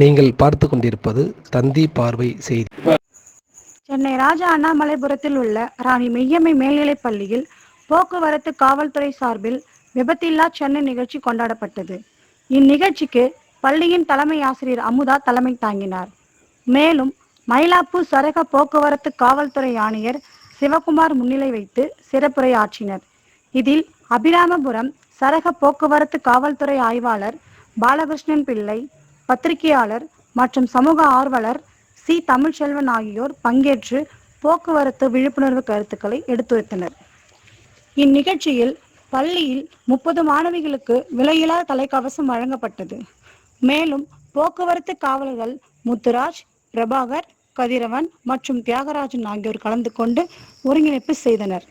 நீங்கள் பார்த்து கொண்டிருப்பது தந்தி பார்வை செய்தி. சென்னை ராஜா அண்ணாமலைபுரத்தில் உள்ள ராணி மெய்யம்மை மேல்நிலைப் பள்ளியில் போக்குவரத்து காவல்துறை சார்பில் விபத்தில்லா சென்னை நிகழ்ச்சி கொண்டாடப்பட்டது. இந்நிகழ்ச்சிக்கு பள்ளியின் தலைமை ஆசிரியர் அமுதா தலைமை தாங்கினார். மேலும் மயிலாப்பூர் சரக போக்குவரத்து காவல்துறை ஆணையர் சிவகுமார் முன்னிலை வைத்து சிறப்புரை ஆற்றினர் இதில் அபிராமபுரம் சரக போக்குவரத்து காவல்துறை ஆய்வாளர் பாலகிருஷ்ணன் பிள்ளை பத்திரிகையாளர் மற்றும் சமூக ஆர்வலர் சி. தமிழ்ச்செல்வன் ஆகியோர் பங்கேற்று போக்குவரத்து விழிப்புணர்வு கருத்துக்களை எடுத்துரைத்தனர். இந்நிகழ்ச்சியில் பள்ளியில் முப்பது மாணவிகளுக்கு விலையில்லா தலைக்கவசம் வழங்கப்பட்டது. மேலும் போக்குவரத்து காவலர்கள் முத்துராஜ் பிரபாகர் கதிரவன் மற்றும் தியாகராஜன் ஆகியோர் கலந்து கொண்டு ஒருங்கிணைப்பு செய்தனர்.